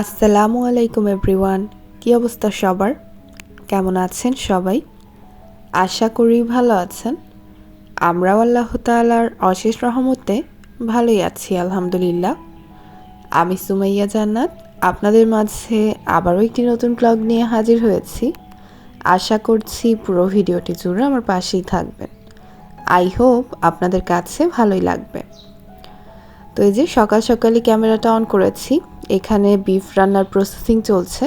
আসসালামু আলাইকুম এভরিওয়ান। কী অবস্থা সবার? কেমন আছেন সবাই? আশা করি ভালো আছেন। আমরাও আল্লাহ তালার অশেষ রহমতে ভালোই আছি, আলহামদুলিল্লাহ। আমি সুমাইয়া জান্নাত, আপনাদের মাঝে আবারও একটি নতুন ব্লগ নিয়ে হাজির হয়েছি। আশা করছি পুরো ভিডিওটি জুড়ে আমার পাশেই থাকবেন। আই হোপ আপনাদের কাছে ভালোই লাগবে। তো এই যে সকাল সকালই ক্যামেরাটা অন করেছি। এখানে বিফ রান্নার প্রসেসিং চলছে।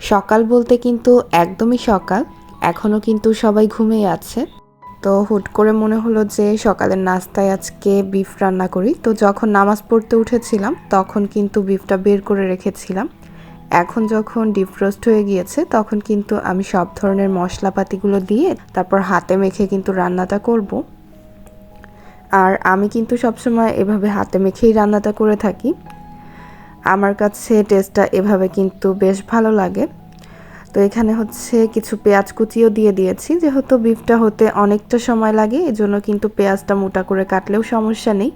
সকাল বলতে কিন্তু একদমই সকাল এখনও কিন্তু সবাই ঘুমিয়ে আছে। তো হুট করে মনে হলো যে সকালের নাস্তায় আজকে বিফ রান্না করি। তো যখন নামাজ পড়তে উঠেছিলাম, তখন কিন্তু বিফটা বের করে রেখেছিলাম। এখন যখন ডিফ্রোস্ট হয়ে গিয়েছে, তখন কিন্তু আমি সব ধরনের মশলাপাতিগুলো দিয়ে তারপর হাতে মেখে কিন্তু রান্নাটা করব। আর আমি কিন্তু সবসময় এভাবে হাতে মেখেই রান্নাটা করে থাকি। আমার কাছে টেস্টটা এভাবে কিন্তু বেশ ভালো লাগে। তো এখানে হচ্ছে কিছু পেঁয়াজ কুচিও দিয়ে দিয়েছি। যেহেতু বিফটা হতে অনেকটা সময় লাগে, এজন্য কিন্তু পেঁয়াজটা মোটা করে কাটলেও সমস্যা নেই।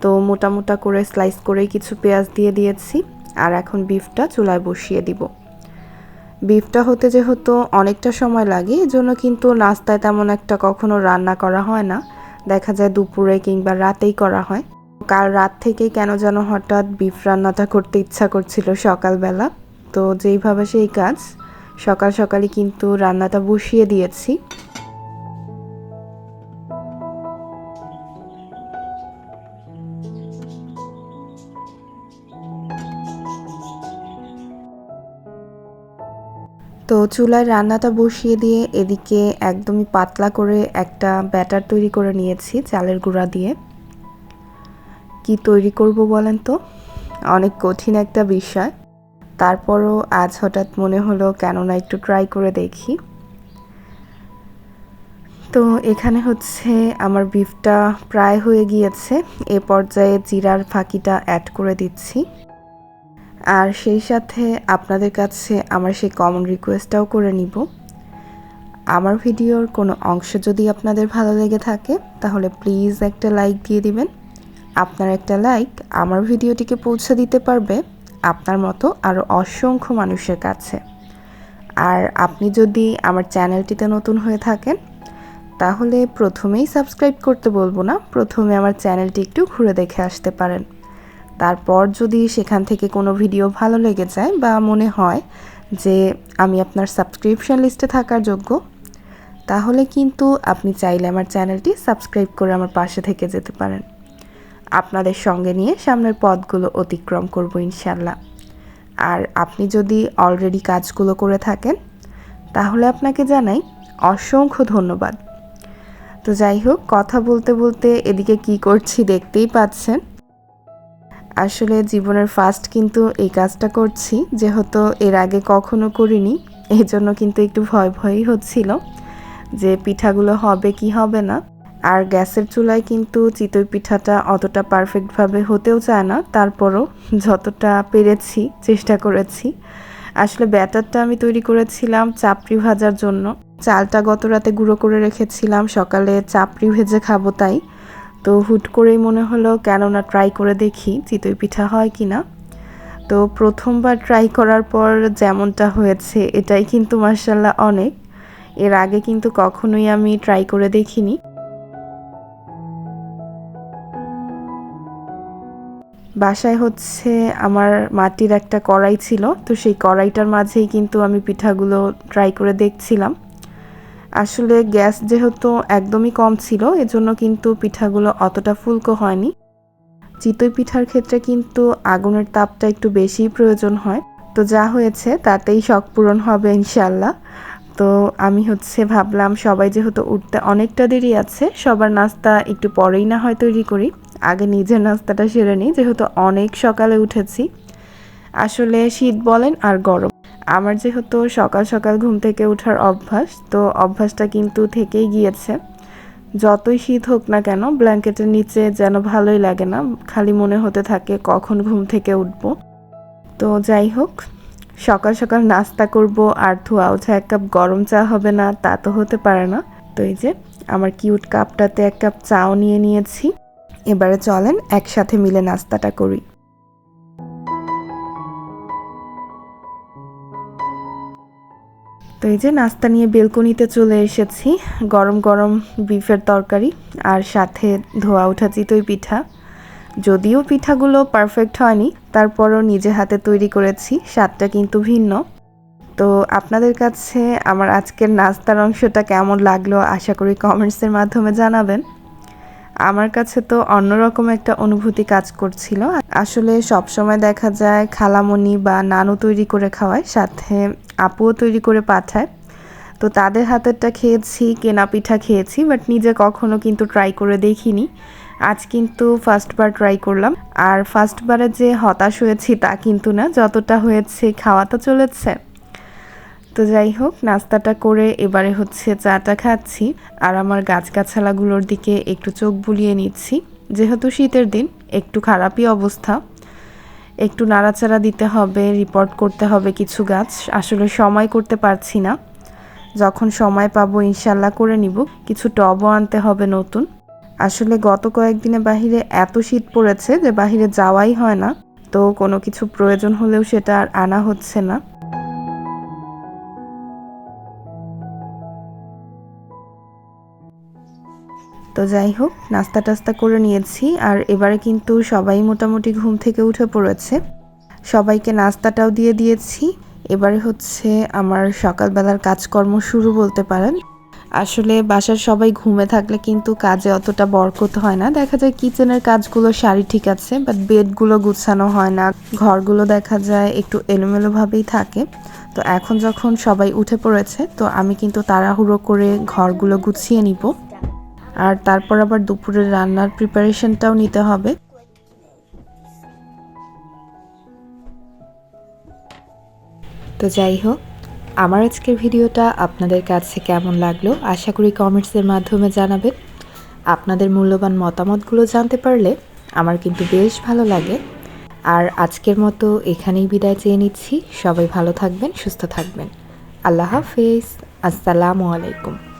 তো মোটা মোটা করে স্লাইস করেই কিছু পেঁয়াজ দিয়ে দিয়েছি। আর এখন বিফটা চুলায় বসিয়ে দিব। বিফটা হতে যেহেতু অনেকটা সময় লাগে, এজন্য কিন্তু নাস্তায় তেমন একটা কখনো রান্না করা হয় না। দেখা যায় দুপুরে কিংবা রাতেই করা হয়। কাল রাত থেকেই কেন যেন হঠাৎ বিফ রান্নাটা করতে ইচ্ছা করছিল সকালবেলা। তো যেইভাবে সেই কাজ, সকাল সকালই কিন্তু রান্নাটা বসিয়ে দিয়েছি। তো চুলায় রান্নাটা বসিয়ে দিয়ে এদিকে একদমই পাতলা করে একটা ব্যাটার তৈরি করে নিয়েছি চালের গুঁড়া দিয়ে। কি তৈরি করব বলেন তো? অনেক কঠিন একটা বিষয়। তারপরও আজ হঠাৎ মনে হলো কেননা একটু ট্রাই করে দেখি। তো এখানে হচ্ছে আমার বিফটা প্রায় হয়ে গিয়েছে। এ পর্যায়ে জিরার ফাঁকিটা অ্যাড করে দিচ্ছি। আর সেই সাথে আপনাদের কাছে আমার সেই কমন রিকোয়েস্টটাও করে নিব। আমার ভিডিওর কোনো অংশ যদি আপনাদের ভালো লেগে থাকে, তাহলে প্লিজ একটা লাইক দিয়ে দিবেন। আপনার একটা লাইক আমার ভিডিওটিকে পৌঁছে দিতে পারবে আপনার মতো আরও অসংখ্য মানুষের কাছে। আর আপনি যদি আমার চ্যানেলটিতে নতুন হয়ে থাকেন, তাহলে প্রথমেই সাবস্ক্রাইব করতে বলব না, প্রথমে আমার চ্যানেলটি একটু ঘুরে দেখে আসতে পারেন। তারপর যদি সেখান থেকে কোনো ভিডিও ভালো লেগে যায় বা মনে হয় যে আমি আপনার সাবস্ক্রিপশন লিস্টে থাকার যোগ্য, তাহলে কিন্তু আপনি চাইলে আমার চ্যানেলটি সাবস্ক্রাইব করে আমার পাশে থেকে যেতে পারেন। আপনাদের সঙ্গে নিয়ে সামনের পথগুলো অতিক্রম করব ইনশাল্লাহ আর আপনি যদি অলরেডি কাজগুলো করে থাকেন, তাহলে আপনাকে জানাই অসংখ্য ধন্যবাদ। তো যাই হোক, কথা বলতে বলতে এদিকে কি করছি দেখতেই পাচ্ছেন। আসলে জীবনের ফার্স্ট কিন্তু এই কাজটা করছি, যেহেতু এর আগে কখনো করিনি এই জন্য কিন্তু একটু ভয় ভয়ই হচ্ছিল যে পিঠাগুলো হবে কি হবে না। আর গ্যাসের চুলায় কিন্তু চিতই পিঠাটা অতটা পারফেক্টভাবে হতেও চায় না, তারপরও যতটা পেরেছি, চেষ্টা করেছি। আসলে ব্যাটারটা আমি তৈরি করেছিলাম চাপড়ি ভাজার জন্য। চালটা গত রাতে গুঁড়ো করে রেখেছিলাম, সকালে চাপড়ি ভেজে খাব তাই। তো হুট করেই মনে হলো কেননা ট্রাই করে দেখি চিতই পিঠা হয় কি না। তো প্রথমবার ট্রাই করার পর যেমনটা হয়েছে, এটাই কিন্তু মার্শাল্লাহ অনেক। এর আগে কিন্তু কখনোই আমি ট্রাই করে দেখিনি। বাসায় হচ্ছে আমার মাটির একটা কড়াই ছিল, তো সেই কড়াইটার মাঝেই কিন্তু আমি পিঠাগুলো ট্রাই করে দেখছিলাম। আসলে গ্যাস যেহেতু একদমই কম ছিল, এজন্য কিন্তু পিঠাগুলো অতটা ফুলকো হয়নি। চিতই পিঠার ক্ষেত্রে কিন্তু আগুনের তাপটা একটু বেশি প্রয়োজন হয়, তো যা হয়েছে তাতেই শখ পূরণ হবে ইনশাল্লাহ তো আমি হচ্ছে ভাবলাম সবাই যেহেতু উঠতে অনেকটা দেরি আছে, সবার নাস্তা একটু পরেই না হয় তৈরি করি। আগে নিজের নাস্তাটা সেরে নিই, যেহেতু অনেক সকালে উঠেছি। আসলে শীত বলেন আর গরম। আমার যেহেতু সকাল সকাল ঘুম থেকে ওঠার অভ্যাস, তো অভ্যাসটা কিন্তু থেকেই গিয়েছে। যতই শীত হোক না কেন, ব্ল্যাঙ্কেটের নিচে যেন ভালোই লাগে না, খালি মনে হতে থাকে কখন ঘুম থেকে উঠবো। তো যাই হোক, সকাল সকাল নাস্তা করব, আর ধোয়া ওঠা এক কাপ গরম চা হবে না, তা তো হতে পারে না। তো এই যে, আমার কিউট কাপটাতে এক কাপ চাও নিয়ে নিয়েছি। এবারে চলেন একসাথে মিলে নাস্তাটা করি। তো এই যে নাস্তা নিয়ে বেলকনিতে চলে এসেছি, গরম গরম বিফের তরকারি আর সাথে ধোয়া ওঠা চিতই পিঠা। যদিও পিঠাগুলো পারফেক্ট হয়নি, তারপরও নিজে হাতে তৈরি করেছি, স্বাদটা কিন্তু ভিন্ন। তো আপনাদের কাছে আমার আজকের নাস্তার অংশটা কেমন লাগল আশা করি কমেন্টসের মাধ্যমে জানাবেন। আমার কাছে তো অন্যরকম একটা অনুভূতি কাজ করছিল। আসলে সব সময় দেখা যায় খালামণি বা নানু তৈরি করে খাওয়ায়, সাথে আপুও তৈরি করে পাঠায়। তো তাদের হাতেরটা খেয়েছি, কেনা পিঠা খেয়েছি বাট নিজে কখনো কিন্তু ট্রাই করে দেখিনি। আজ কিন্তু ফার্স্টবার ট্রাই করলাম। আর ফার্স্টবারে যে হতাশ হয়েছি তা কিন্তু না, যতটা হয়েছে খাওয়া তো চলেছে। তো যাই হোক, নাস্তাটা করে এবারে হচ্ছে চাটা খাচ্ছি আর আমার গাছগাছালাগুলোর দিকে একটু চোখ বুলিয়ে নিচ্ছি। যেহেতু শীতের দিন, একটু খারাপই অবস্থা। একটু নাড়াচাড়া দিতে হবে রিপোর্ট করতে হবে কিছু গাছ। আসলে সময় করতে পারছি না। যখন সময় পাবো ইনশাল্লাহ করে নিব। কিছু টবও আনতে হবে নতুন। আসলে গত কয়েকদিনে বাহিরে এত শীত পড়েছে যে বাহিরে যাওয়াই হয় না। তো কোনো কিছু প্রয়োজন হলেও সেটা আর আনা হচ্ছে না। তো যাই হোক, নাস্তা টাস্তা করে নিয়েছি আর এবারে কিন্তু সবাই মোটামুটি ঘুম থেকে উঠে পড়েছে। সবাইকে নাস্তাটাও দিয়ে দিয়েছি। এবারে হচ্ছে আমার সকালবেলার কাজকর্ম শুরু বলতে পারেন। আসলে বাসার সবাই ঘুমে থাকলে কিন্তু কাজে অতটা বরকত হয় না। দেখা যায় কিচেনের কাজগুলো সারি ঠিক আছে বাট বেডগুলো গুছানো হয় না। ঘরগুলো দেখা যায় একটু এলোমেলোভাবেই থাকে। তো এখন যখন সবাই উঠে পড়েছে, তো আমি কিন্তু তাড়াহুড়ো করে ঘরগুলো গুছিয়ে নিব। আর তারপর আবার দুপুরের রান্নার প্রিপারেশনটাও নিতে হবে। তো যাই হোক, আমার আজকের ভিডিওটা আপনাদের কাছে কেমন লাগল আশা করি কমেন্টসের মাধ্যমে জানাবেন। আপনাদের মূল্যবান মতামতগুলো জানতে পারলে আমার কিন্তু বেশ ভালো লাগে। আর আজকের মতো এখানেই বিদায় চেয়ে নিচ্ছি। সবাই ভালো থাকবেন, সুস্থ থাকবেন। আল্লাহ হাফেজ। আসসালামু আলাইকুম।